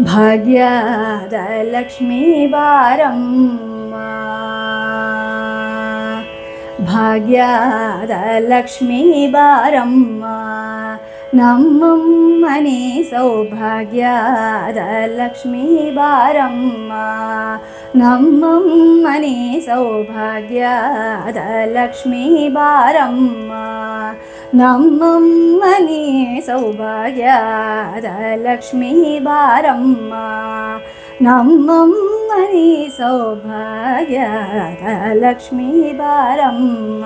भाग्यादलक्ष्मीवारम्मा भाग्यादलक्ष्मीवारम्मा నమ్మమ్మని సౌభాగ్యాదలక్ష్మీ బారమ్మ నమ్మమ్మని సౌభాగ్యాదలక్ష్మీ బారమ్మ ನಮ್ಮಮ್ಮನೆ ಸೌಭಾಗ್ಯದ ಲಕ್ಷ್ಮೀ ಬಾರಮ್ಮ ನಮ್ಮಮ್ಮನೆ ಸೌಭಾಗ್ಯದ ಲಕ್ಷ್ಮೀ ಬಾರಮ್ಮ ನಮ್ಮಮ್ಮನೆ ಸೌಭಾಗ್ಯದ ಲಕ್ಷ್ಮೀ ಬಾರಮ್ಮ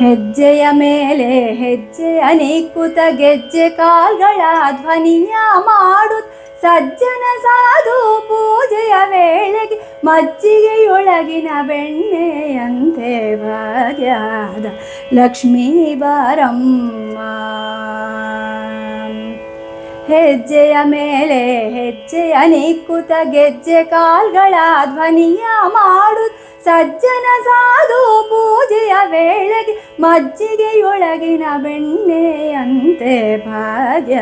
ಹೆಜ್ಜೆಯ ಮೇಲೆ ಹೆಜ್ಜೆಯ ನಿಕ್ಕುತ ಗೆಜ್ಜೆ ಕಾಲ್ಗಳ ಧ್ವನಿಯ ಮಾಡುತ್ತ ಸಜ್ಜನ ಸಾಧು ಪೂಜೆಯ ವೇಳೆಗೆ ಮಜ್ಜಿಗೆಯೊಳಗಿನ ಬೆಣ್ಣೆಯಂತೆ ಭಾಗ್ಯದ ಲಕ್ಷ್ಮೀ ಬಾರಮ್ಮ. ಹೆಜ್ಜೆಯ ಮೇಲೆ ಹೆಜ್ಜೆಯ ನಿಕ್ಕುತ ಗೆಜ್ಜೆ ಕಾಲ್ಗಳ ಧ್ವನಿಯ ಮಾಡು ಸಜ್ಜನ ಸಾಧು ಪೂಜೆಯ ವೇಳೆಗೆ ಮಜ್ಜಿಗೆಯೊಳಗಿನ ಬೆಣ್ಣೆಯಂತೆ ಭಾಗ್ಯ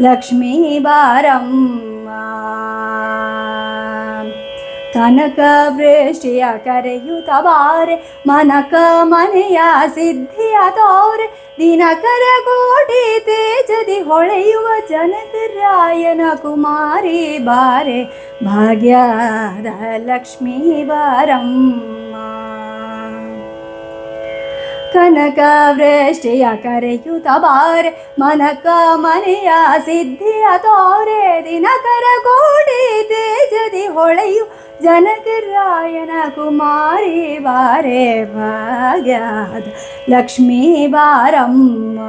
ಲಕ್ಷ್ಮೀ ಬಾರಮ್ಮ. ಕನಕ ವೃಷ್ಟಿಯ ಕರೆಯುತ್ತ ಬಾರೆ ಮನಕ ಮನೆಯ ಸಿದ್ಧಿಯ ತೋರೆ ದಿನಕರ ಕೋಟಿ ತೇಜದಿ ಹೊಳೆಯುವ ಜನಕರಾಯನ ಕುಮಾರಿ ಬಾರೆ ಭಾಗ್ಯದ ಲಕ್ಷ್ಮೀ ಬಾರಮ್ಮ ಕನಕ ವೃಷ್ಟಿಯ ಕರೆಯುತ್ತ ಬಾರೆ ಮನಕ ಮನೆಯ ಸಿದ್ಧಿಯ ತೋರೆ ದಿನಕರ ಕೋಟಿ ತೇಜದಿ ಹೊಳೆಯು ಜನಕರಾಯನ ಕುಮಾರಿ ಬಾರೆ ಭಾಗ್ಯದ ಲಕ್ಷ್ಮೀ ಬಾರಮ್ಮ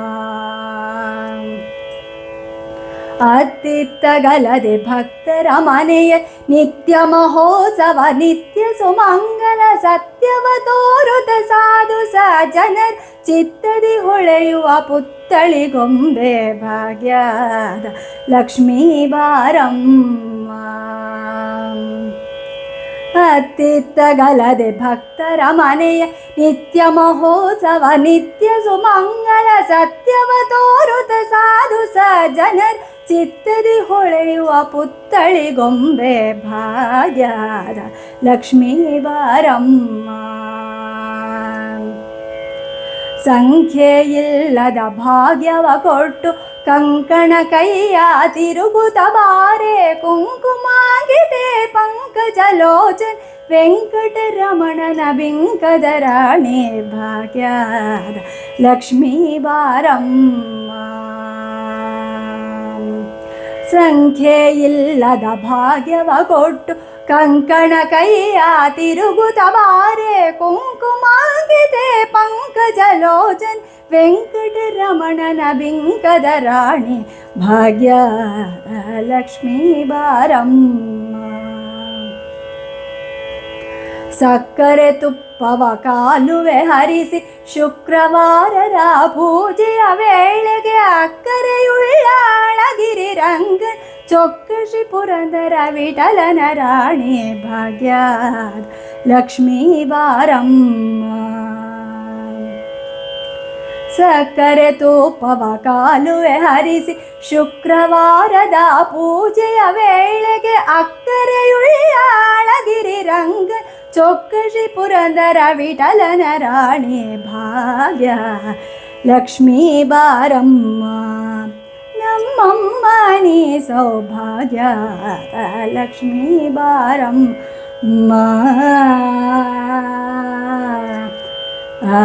ಅತ್ತಿತ್ತಗಲದೆ ಭಕ್ತರ ಮನೆಯ ನಿತ್ಯ ಮಹೋತ್ಸವ ನಿತ್ಯ ಸುಮಂಗಲ ಸತ್ಯವ ತೋರುತ ಸಾಧು ಸಜನರ ಚಿತ್ತದಿ ಹೊಳೆಯುವ ಪುತ್ತಳಿ ಗೊಂಬೆ ಭಾಗ್ಯದ ಲಕ್ಷ್ಮೀ ಬಾರಮ್ಮ ಅತ್ತಿತ್ತಗಲದೆ ಭಕ್ತರ ಮನೆಯ ನಿತ್ಯ ಮಹೋತ್ಸವ, ನಿತ್ಯ ಸುಮಂಗಲ ಸತ್ಯವ ತೋರುತ ಸಾಧು ಸಜನರ ಚಿತ್ತದಿ ಹೊಳೆಯುವ ಪುತ್ತಳಿ ಗೊಂಬೆ ಭಾಗ್ಯದ ಲಕ್ಷ್ಮೀ ಬಾರಮ್ಮ. ಸಂಖ್ಯೆಯಿಲ್ಲದ ಭಾಗ್ಯವ ಕೊಟ್ಟು ಕಂಕಣ ಕೈಯ ತಿರುಗುತ ಬಾರೆ ಕುಂಕುಮಾಗಿದೆ ಪಂಕಜಲೋಚನ್ ವೆಂಕಟರಮಣನ ಬಿಂಕದ ರಾಣಿ ಭಾಗ್ಯದ ಲಕ್ಷ್ಮೀ ಬಾರಮ್ಮ ಸಂಖ್ಯೆಯಿಲ್ಲದ ಭಾಗ್ಯವ ಕೊಟ್ಟು ಕಂಕಣ ಕೈಯ ತಿರುಗುತ್ತ ಬಾರೆ ಕುಂಕುಮಾಗಿದೆ ಪಂಕಜಲೋಚನ್ ವೆಂಕಟರಮಣನ ಬಿಂಕದ ರಾಣಿ ಭಾಗ್ಯ ಲಕ್ಷ್ಮೀ ಬಾರಮ್ಮ ಸಕ್ಕರೆ ತುಪ್ಪವ ಕಾಲುವೆ ಹರಿಸಿ ಶುಕ್ರವಾರರ ಪೂಜೆಯ ವೇಳೆಗೆ ಅಕ್ಕರೆಯುಳ್ಳಾಳಗಿರಿ ರಂಗ ಚೊಕ್ಕಶಿ ಪುರಂದರ ವಿಠಲನ ರಾಣಿ ಭಾಗ್ಯ ಲಕ್ಷ್ಮೀ ಬಾರಮ್ಮ. ಸಕ್ಕರೆ ತೂಪವ ಕಾಲುವೆ ಹರಿಸಿ ಶುಕ್ರವಾರದ ಪೂಜೆಯ ವೇಳೆಗೆ ಅಕ್ಕರೆಯುಳ್ಳಾಳಗಿರಿ ರಂಗ ಚೊಕ್ಕಶಿ ಪುರಂದರ ವಿಠಲನ ರಾಣಿ ಭಾಗ್ಯ ಲಕ್ಷ್ಮೀ ಬಾರಮ್ಮ ನಮ್ಮಮ್ಮ ನೀ ಸೌಭಾಗ್ಯ ಲಕ್ಷ್ಮೀ ಬಾರಮ್ಮ ಆ